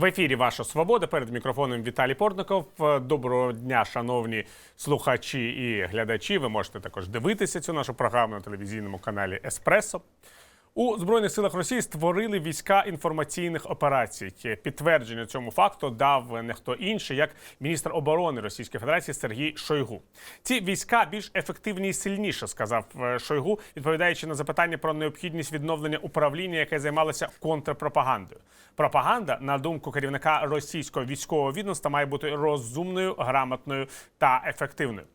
В ефірі Ваша Свобода перед мікрофоном Віталій Портников. Доброго дня, шановні слухачі і глядачі. Ви можете також дивитися цю нашу програму на телевізійному каналі Еспресо. У Збройних силах Росії створили війська інформаційних операцій. Підтвердження цьому факту дав не хто інший, як міністр оборони Російської Федерації Сергій Шойгу. Ці війська більш ефективні і сильніше, сказав е, Шойгу, відповідаючи на запитання про необхідність відновлення управління, яке займалося контрпропагандою. Пропаганда, на думку керівника російського військового відомства, має бути розумною, грамотною та ефективною.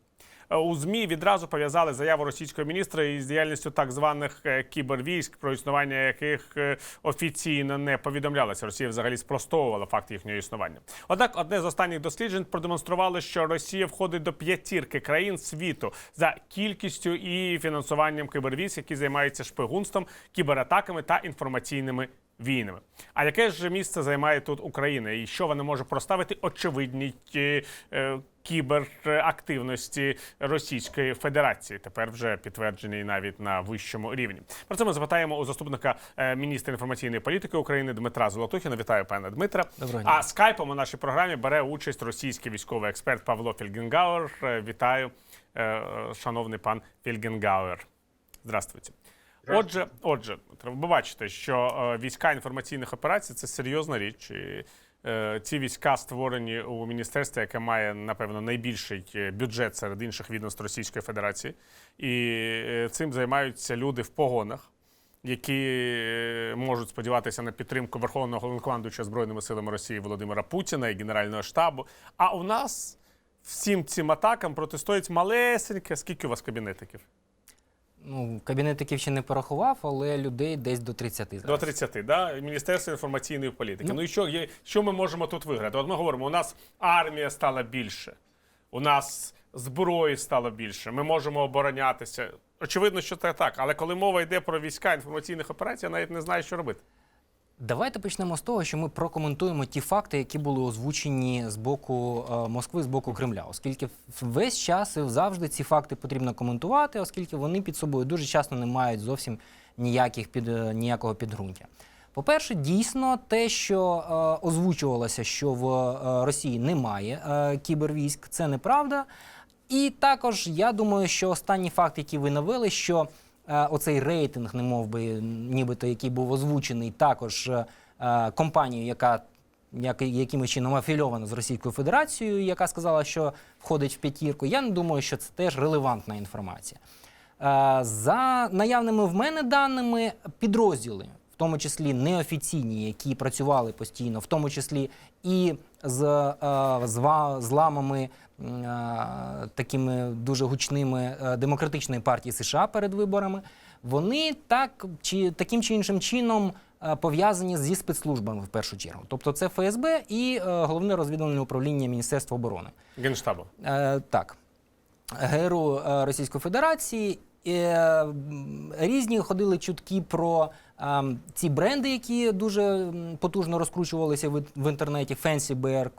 У змі відразу пов'язали заяву російського міністра із діяльністю так званих е, кібервійськ, про існування яких е, офіційно не повідомлялося. Росія взагалі спростовувала факт їхнього існування. Однак, одне з останніх досліджень продемонструвало, що Росія входить до п'ятірки країн світу за кількістю і фінансуванням кібервійськ, які займаються шпигунством, кібератаками та інформаційними війнами. А яке ж місце займає тут Україна? І що вона може проставити очевидній е, е, кіберактивності Російської Федерації? Тепер вже підтверджений навіть на вищому рівні. Про це ми запитаємо у заступника е, міністра інформаційної політики України Дмитра Золотухіна. Вітаю пане Дмитра. Доброго дня. А скайпом у нашій програмі бере участь російський військовий експерт Павло Фільгенгауер. Вітаю, шановний пан Фільгенгауер. Здравствуйте. Отже, отже, треба бачити, що е, війська інформаційних операцій це серйозна річ. І, е, ці війська створені у міністерстві, яке має напевно найбільший е, бюджет серед інших відомств Російської Федерації, і е, цим займаються люди в погонах. Які можуть сподіватися на підтримку Верховного головнокомандуюча Збройними силами Росії Володимира Путіна і Генерального штабу. А у нас всім цим атакам протистоїть малесеньке. Скільки у вас кабінетиків? Ну, кабінетиків ще не порахував, але людей десь до 30 зараз. До 30, да? Міністерство інформаційної політики. Ну, і що, є- що ми можемо тут виграти? От ми говоримо, у нас армія стала більше, у нас зброї стало більше, ми можемо оборонятися. Очевидно, що це так. Але коли мова йде про війська інформаційних операцій, я навіть не знаю, що робити. Давайте почнемо з того, що ми прокоментуємо ті факти, які були озвучені з боку е, Москви, з боку Кремля, оскільки весь час і завжди ці факти потрібно коментувати, оскільки вони під собою дуже часто не мають зовсім ніяких під, е, ніякого підґрунтя. По-перше, дійсно, те, що е, озвучувалося, що в е, Росії немає е, кібервійськ, це неправда. І також я думаю, що останній факт, який ви навели, що оцей рейтинг, не мов би, нібито який був озвучений, також е, е, компанією, яка як, якимось чином афільована з Російською Федерацією, яка сказала, що входить в п'ятірку. Я не думаю, що це теж релевантна інформація. Е, За наявними в мене даними, підрозділи, в тому числі неофіційні, які працювали постійно, в тому числі і з е, зламами е, такими дуже гучними е, демократичної партії США перед виборами, вони так чи таким чи іншим чином пов'язані зі спецслужбами в першу чергу. Тобто це ФСБ і е, головне розвідувальне управління Міністерства оборони. Генштабу. Е, так. ГРУ Російської Федерації. Різні ходили чутки про ем, ці бренди, які дуже потужно розкручувалися в, інтернеті. Fancy Bear,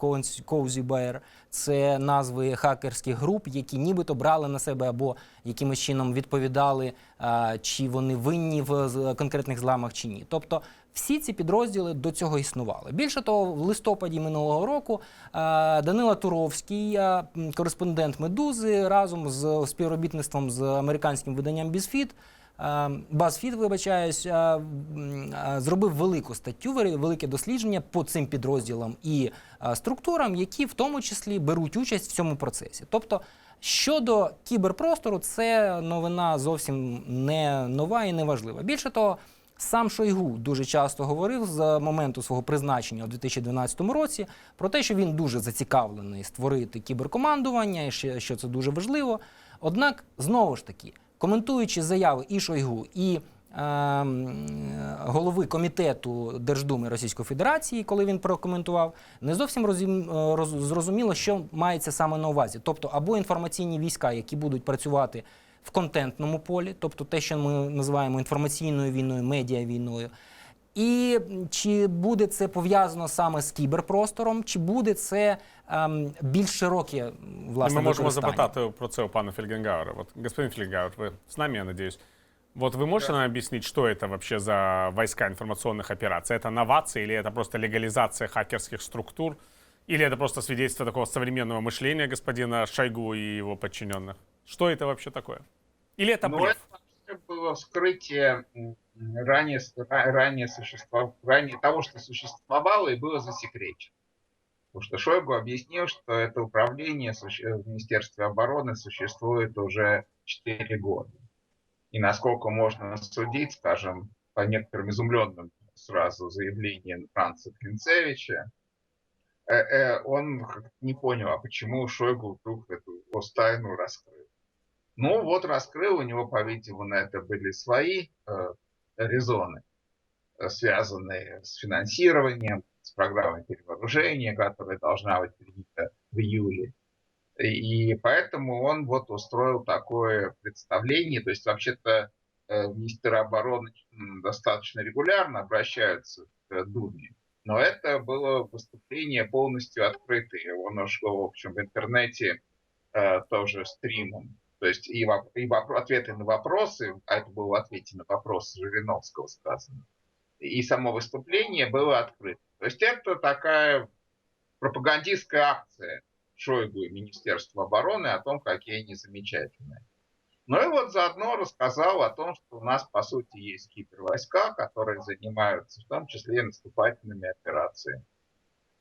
Cozy Bear. Це назви хакерських груп, які нібито брали на себе або якимось чином відповідали, е, чи вони винні в конкретних зламах чи ні. Тобто всі ці підрозділи до цього існували. Більше того, в листопаді минулого року е, Данила Туровський, кореспондент Медузи, разом з співробітництвом з американським виданням BuzzFeed, е, BuzzFeed, вибачаюсь, е, зробив велику статтю, велике дослідження по цим підрозділам і структурам, які в тому числі беруть участь в цьому процесі. Тобто, щодо кіберпростору, це новина зовсім не нова і не важлива. Більше того, Сам Шойгу дуже часто говорив з моменту свого призначення у 2012 році про те, що він дуже зацікавлений створити кіберкомандування, і що це дуже важливо. Однак, знову ж таки, коментуючи заяви і Шойгу, і ем, голови комітету Держдуми Російської Федерації, коли він прокоментував, не зовсім е, роз- зрозуміло, що мається саме на увазі. Тобто, або інформаційні війська, які будуть працювати в контентному полі, тобто те, що ми називаємо інформаційною війною, медіавійною. І чи буде це пов'язано саме з кіберпростором, чи буде це ем, більш широке власне ми можемо використання? запитати про це у пана Фельгенгауера. От, господин Фельгенгауер, ви з нами, я надіюсь. Вот вы можете нам объяснить, что это вообще за войска информационных операций? Это новации или это просто легализация хакерских структур? Или это просто свидетельство такого современного мышления господина Шойгу и его подчиненных? Что это вообще такое? Или это Ну, блеф? это было вскрытие ранее, ра- ранее, существов- ранее того, что существовало и было засекречено. Потому что Шойгу объяснил, что это управление в Министерстве обороны существует уже 4 года. И насколько можно судить, скажем, по некоторым изумленным сразу заявлениям Франца Клинцевича, э, э, он не понял, а почему Шойгу вдруг эту тайну раскрыл. Ну вот раскрыл, у него, по-видимому, на это были свои э, резоны, э, связанные с финансированием, с программой перевооружения, которая должна быть принята в июле. И, поэтому он вот устроил такое представление. То есть вообще-то э, министры обороны достаточно регулярно обращаются к э, Думе. Но это было выступление полностью открытое. Оно шло, в общем, в интернете э, тоже стримом. То есть и, и ответы на вопросы, а это было в ответе на вопросы Жириновского сказано, и само выступление было открыто. То есть это такая пропагандистская акция Шойгу и Министерства обороны о том, какие они замечательные. Ну и вот заодно рассказал о том, что у нас, по сути, есть кибервойска, которые занимаются в том числе и наступательными операциями.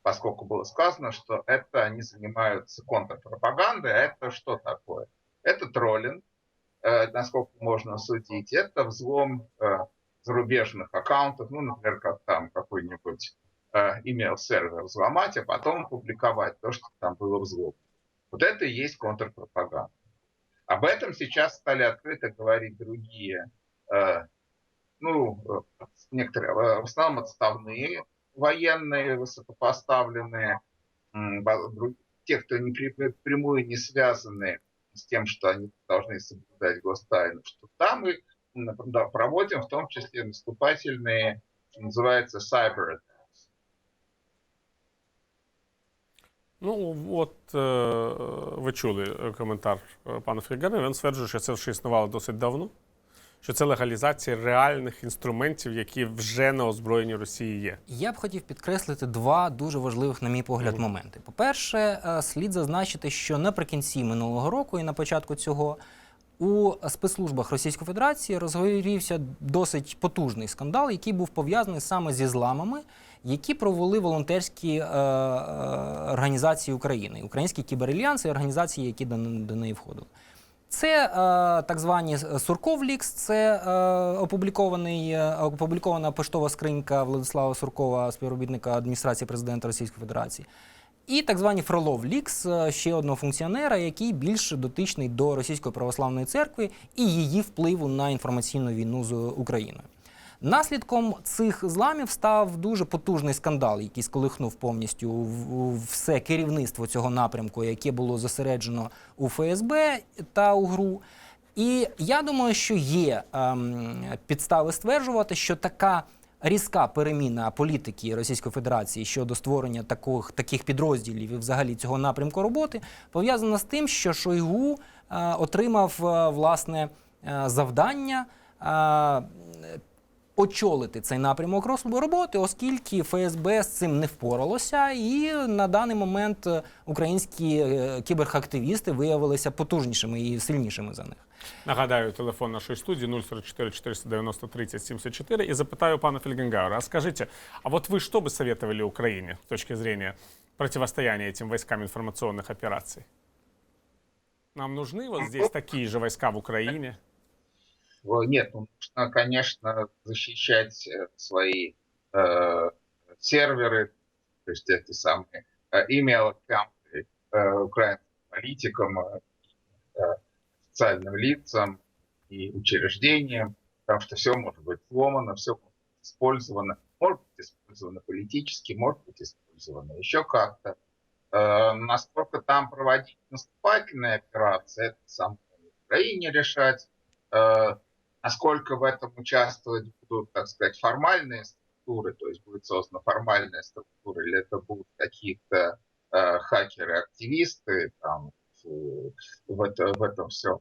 Поскольку было сказано, что это они занимаются контрпропагандой, а это что такое? Это троллинг, э, насколько можно судить, это взлом э, зарубежных аккаунтов, ну, например, как там какой-нибудь э, email-сервер взломать, а потом публиковать то, что там было взлом. Вот это и есть контрпропаганда. Об этом сейчас стали открыто говорить другие, ну, некоторые, в основном отставные военные, высокопоставленные, те, кто не прямую не связаны с тем, что они должны соблюдать гостайну, что там мы м, да, проводим в том числе наступательные, что называется, cyber attacks. Ну, от е, ви чули е, коментар е, пана Фрігарина. Він стверджує, що це вже існувало досить давно, що це легалізація реальних інструментів, які вже на озброєнні Росії є. Я б хотів підкреслити два дуже важливих, на мій погляд, Мгм. моменти. По-перше, е, слід зазначити, що наприкінці минулого року і на початку цього у спецслужбах Російської Федерації розгорівся досить потужний скандал, який був пов'язаний саме зі зламами, які провели волонтерські е, е, організації України, українські кіберальянси організації, які до, до неї входили. Це е, так звані Сурковлікс, це е, опублікований, е, опублікована поштова скринька Владислава Суркова, співробітника адміністрації президента Російської Федерації. І так звані Фролов Лікс, е, ще одного функціонера, який більш дотичний до Російської православної церкви і її впливу на інформаційну війну з Україною. Наслідком цих зламів став дуже потужний скандал, який сколихнув повністю все керівництво цього напрямку, яке було зосереджено у ФСБ та у ГРУ. І я думаю, що є ем, підстави стверджувати, що така різка переміна політики Російської Федерації щодо створення таких, таких підрозділів і взагалі цього напрямку роботи пов'язана з тим, що Шойгу е, отримав е, власне е, завдання. е, очолити цей напрямок рос- роботи, оскільки ФСБ з цим не впоралося, і на даний момент е, українські е, кіберхактивісти виявилися потужнішими і сильнішими за них. Нагадаю, телефон нашої студії 044 490 30 74 и запитаю пана Фельгенгауэра, а скажите, а вот вы что бы советовали Украине с точки зрения противостояния этим войскам информационных операций? Нам нужны вот здесь такие же войска в Украине? Нет, ну, нужно, конечно, защищать э, свои э, серверы, то есть эти самые э, email аккаунты э, украинским политикам, э, э, официальным лицам и учреждениям, потому что все может быть сломано, все использовано, может быть использовано политически, может быть использовано еще как-то. Э, насколько там проводить наступательные операции, это самое в Украине решать. Э, насколько в этом участвовать будут, так сказать, формальные структуры, то есть будет создана формальная структура, или это будут какие-то э, хакеры-активисты, там, в, это, в этом все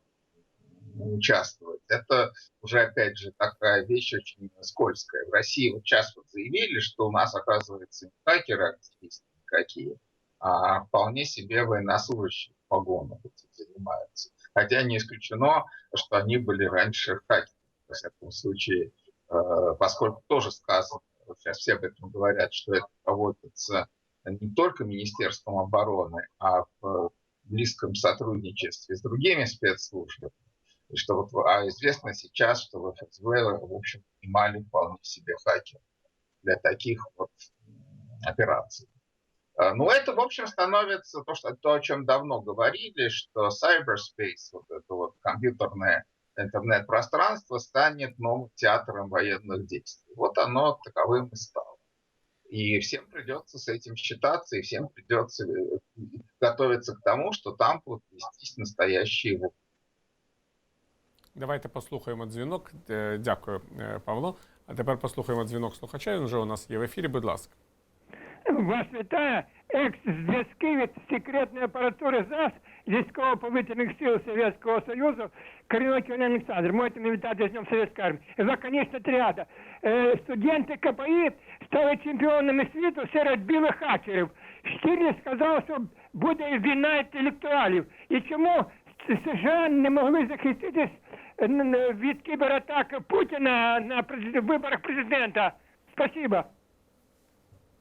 участвовать. Это уже, опять же, такая вещь очень скользкая. В России вот сейчас вот заявили, что у нас, оказывается, не хакеры активисты никакие, а вполне себе военнослужащие в этим занимаются. Хотя не исключено, что они были раньше хакерами. Во всяком случае, э, поскольку тоже сказано, сейчас все об этом говорят, что это проводится не только Министерством обороны, а в близком сотрудничестве с другими спецслужбами. И что вот, а известно сейчас, что в ФСБ, в общем, снимали вполне себе хакеров для таких вот операций. А, Ну, это, в общем, становится то, что, то, о чем давно говорили, что cyberspace, вот это вот компьютерное интернет-пространство, станет новым театром военных действий. Вот оно таковым и стало. И всем придется с этим считаться, и всем придется э, готовиться к тому, что там будут вестись настоящие войны. Давайте послухаємо дзвінок. Е, Дякую, е, Павло. А тепер послухаємо дзвінок слухача. Він вже у нас є в ефірі. Будь ласка. Вас вітає екс-зв'язки від секретної апаратури ЗАС військово-повітряних сил Совєтського Союзу Кирило Олександр. Можете мене вітати з Днем Совєтської армії. І тріада. Е, студенти КПІ стали чемпіонами світу серед білих хакерів. Штірлі сказав, що буде війна інтелектуалів. І чому США не могли захиститись е, від кібератаки Путіна на виборах президента? Спасибо.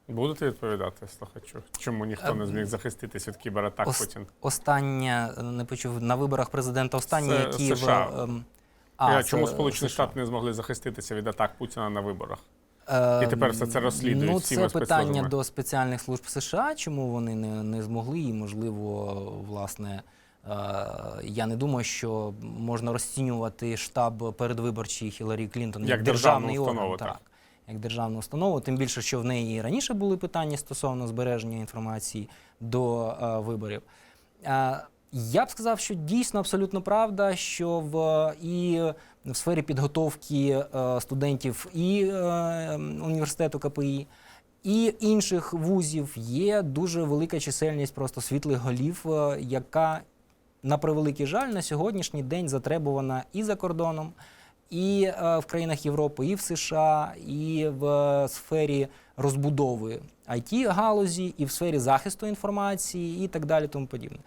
Будете відповідати слухачу? Чому ніхто не зміг захиститись від кібератак Ос- Путін? Останнє не почув на виборах президента. Останні, Це які в, США. ем, А, це чому Сполучені США. Штати не змогли захиститися від атак Путіна на виборах? Е, І тепер все це розслідують Ну, це питання спецслужбами. до спеціальних служб США, чому вони не, не змогли, і можливо, власне. е, Я не думаю, що можна розцінювати штаб передвиборчий Хіларі Клінтон як, Як державну державний установу, орган, так. так. Як державну установу, тим більше, що в неї і раніше були питання стосовно збереження інформації до е, виборів. Е, я б сказав, що дійсно абсолютно правда, що в і в сфері підготовки е, студентів і е, університету КПІ, і інших вузів є дуже велика чисельність просто світлих голів, яка на превеликий жаль на сьогоднішній день затребувана і за кордоном, і е, в країнах Європи, і в США, і в е, сфері розбудови it галузі, і в сфері захисту інформації, і так далі, тому подібне.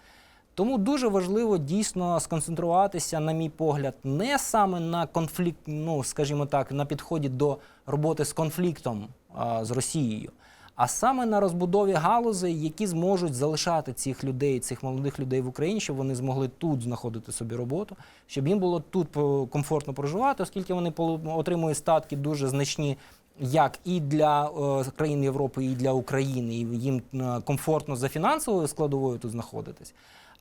Тому дуже важливо дійсно сконцентруватися, на мій погляд, не саме на конфлікт, ну скажімо так, на підході до роботи з конфліктом а, з Росією, а саме на розбудові галузей, які зможуть залишати цих людей, цих молодих людей в Україні, щоб вони змогли тут знаходити собі роботу, щоб їм було тут е, комфортно проживати, оскільки вони отримують статки дуже значні. Як і для е, країн Європи, і для України, і їм е, комфортно за фінансовою складовою тут знаходитись.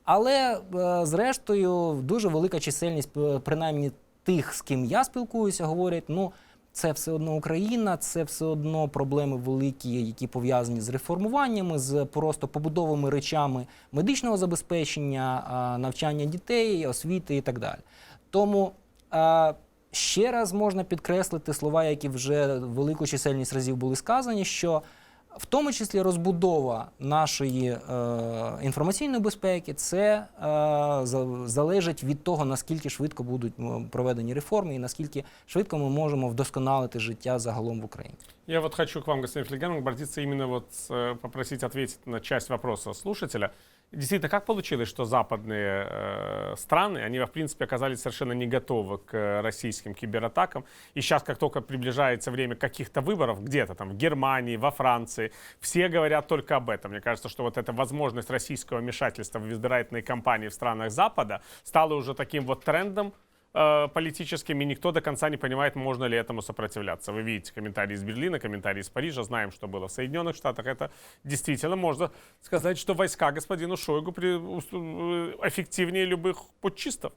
Але е, зрештою дуже велика чисельність, е, принаймні тих, з ким я спілкуюся, говорять, ну це все одно Україна, це все одно проблеми великі, які пов'язані з реформуваннями, з просто побудовими речами медичного забезпечення, навчання дітей, освіти і так далі. Тому ще раз можна підкреслити слова, які вже велику чисельність разів були сказані, що в тому числі розбудова нашої е, інформаційної безпеки, це е, залежить від того, наскільки швидко будуть проведені реформи і наскільки швидко ми можемо вдосконалити життя загалом в Україні. Я вот хочу к вам, господин Флегенов, обратиться именно вот э, попросить ответить на часть вопроса слушателя. Действительно, как получилось, что западные э, страны, они, в принципе, оказались совершенно не готовы к э, российским кибератакам. И сейчас, как только приближается время каких-то выборов, где-то там в Германии, во Франции, все говорят только об этом. Мне кажется, что вот эта возможность российского вмешательства в избирательные кампании в странах Запада стала уже таким вот трендом, э, политическим, и никто до конца не понимает, можно ли этому сопротивляться. Вы видите комментарии из Берлина, комментарии из Парижа, знаем, что было в Соединенных Штатах. Это действительно можно сказать, что войска господину Шойгу при, э, эффективнее любых путчистов.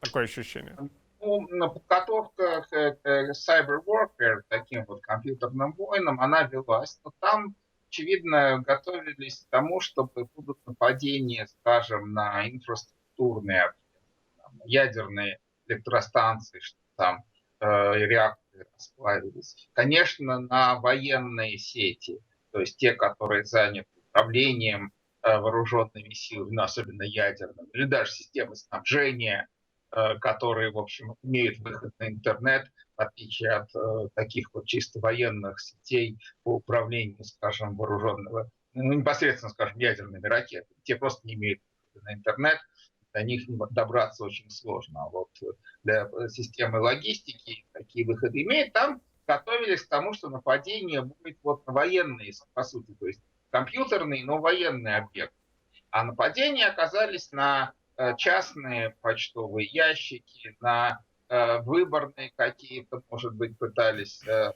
Такое ощущение. Ну, подготовка к, к cyber warfare, таким вот компьютерным войнам, она велась, но там, очевидно, готовились к тому, чтобы будут нападения, скажем, на инфраструктурные ядерные электростанции, что там э, реакторы расплавились. Конечно, на военные сети, то есть те, которые заняты управлением э, вооруженными силами, ну, особенно ядерными, или даже системы снабжения э, которые, в общем, имеют выход на интернет, в отличие от э, таких вот чисто военных сетей по управлению, скажем, вооруженного, ну, непосредственно, скажем, ядерными ракетами. Те просто не имеют на интернет, до них добраться очень сложно. А вот для э, системы логистики такие выходы имеют. Там готовились к тому, что нападение будет вот на военные, по сути, то есть компьютерный, но военный объект. А нападения оказались на э, частные почтовые ящики, на э, выборные какие-то, может быть, пытались э,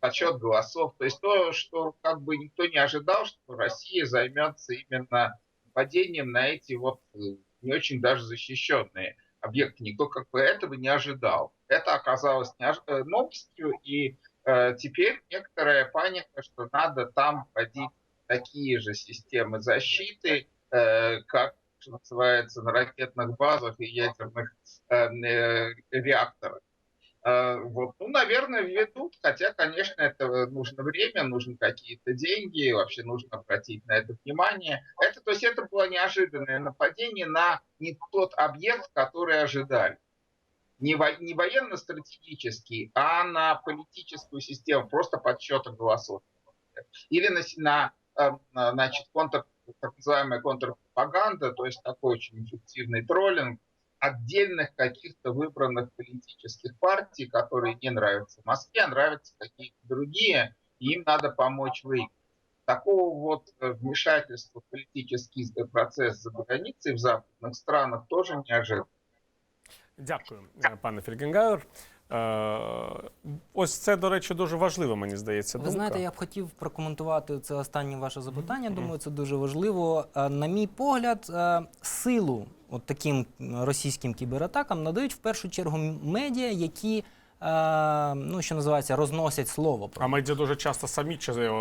подсчет голосов. То есть то, что как бы никто не ожидал, что Россия займется именно нападением на эти вот э, не очень даже защищенные объекты. Никто как бы этого не ожидал. Это оказалось неож- э, новостью, и э, теперь некоторая паника, что надо там вводить такие же системы защиты, э, как что называется, на ракетных базах и ядерных э, э, реакторах. Э, Вот, ну, наверное, введут, хотя, конечно, это нужно время, нужны какие-то деньги, вообще нужно обратить на это внимание. Это, то есть это было неожиданное нападение на не тот объект, который ожидали. Не, во- не военно-стратегический, а на политическую систему, просто подсчета голосов. Или на э, на, значит, контр, так называемая контрпропаганда, то есть такой очень эффективный троллинг отдельных каких-то выбранных политических партий, которые не нравятся Москве, а нравятся какие-то другие, и им надо помочь выиграть. Такого вот э, вмешательства в политический процесс за границей в западных странах тоже не ожидано. Дякую, е, пане Фельгенгауер. Е, Ось це, до речі, дуже важливо, мені здається. Ви думка. знаєте, я б хотів прокоментувати це останнє ваше запитання. Думаю, це дуже важливо. Е, На мій погляд, е, силу от таким російським кібератакам надають в першу чергу медіа, які ну що називається розносять слово про А медіа дуже часто самі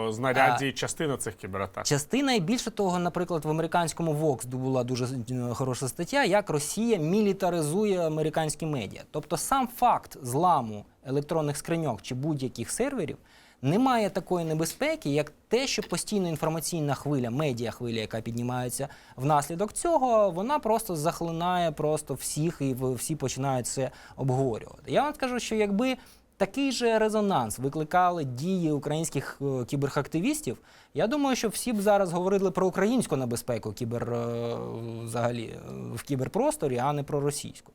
знаряддя і частина цих кібератак. Частина і більше того, наприклад, в американському Vox була дуже е, хороша стаття, як Росія мілітаризує американські медіа. Тобто сам факт зламу електронних скриньок чи будь-яких серверів не має такої небезпеки, як те, що постійно інформаційна хвиля, медіа хвиля, яка піднімається внаслідок цього, вона просто захлинає просто всіх і всі починають це обговорювати. Я вам скажу, що якби такий же резонанс викликали дії українських е, кіберхактивістів. Я думаю, що всі б зараз говорили про українську небезпеку кібер, е, взагалі, е, в кіберпросторі, а не про російську.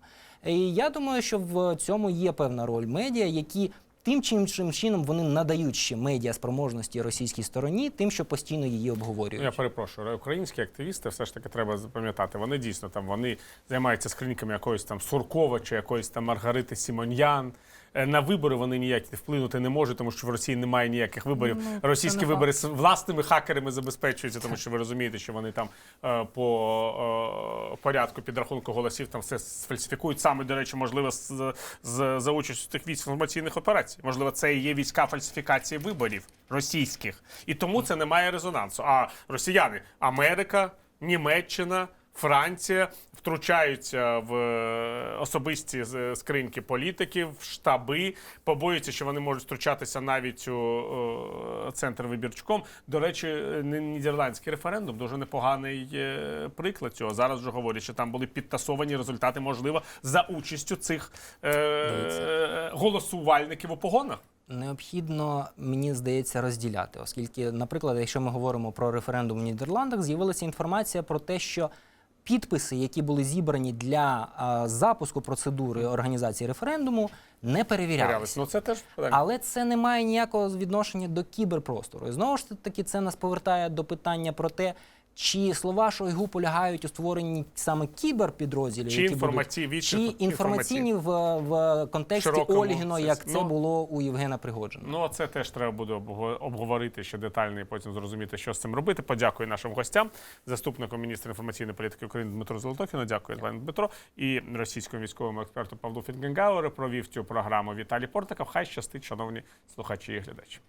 І я думаю, що в цьому є певна роль медіа, які тим чи іншим чином вони надають ще медіа спроможності російській стороні, тим, що постійно її обговорюють. Я перепрошую, українські активісти все ж таки треба запам'ятати. Вони дійсно там вони займаються скриньками якоїсь там Суркова чи якоїсь там Маргарити Сімоньян. Е, На вибори вони ніякі вплинути не можуть, тому що в Росії немає ніяких виборів. Ну, Російські вибори з власними хакерами забезпечуються, тому що ви розумієте, що вони там е, по е, порядку підрахунку голосів там все сфальсифікують. Саме, до речі, можливо, з, з, за участю тих військ інформаційних операцій. Можливо, це і є війська фальсифікації виборів російських. І тому це не має резонансу. А росіяни, Америка, Німеччина. Франція втручаються в е, особисті скриньки політиків, штаби, побоюються, що вони можуть втручатися навіть у е, центр вибірчком. До речі, е, нідерландський референдум дуже непоганий е, приклад цього. Зараз вже говорять, що там були підтасовані результати, можливо, за участю цих е, голосувальників у погонах. Необхідно, мені здається, розділяти, оскільки, наприклад, якщо ми говоримо про референдум у Нідерландах, з'явилася інформація про те, що підписи, які були зібрані для а, запуску процедури організації референдуму, не перевірялися. Ну це теж. Але це не має ніякого відношення до кіберпростору. І знову ж таки, це нас повертає до питання про те, чи слова Шойгу полягають у створенні саме кіберпідрозділів, Чи які інформаційні, будуть, чи інформаційні в, в контексті Широкому Ольгіно, як це Ну, було у Євгена Пригоджина. Ну, це теж треба буде обго- обговорити ще детально і потім зрозуміти, що з цим робити. Подякую нашим гостям, заступнику міністра інформаційної політики України Дмитру Золотохіну. Дякую, пане Дмитро. І російському військовому експерту Павлу Фінгенгауеру провів цю програму Віталій Портаков. Хай щастить, шановні слухачі і глядачі.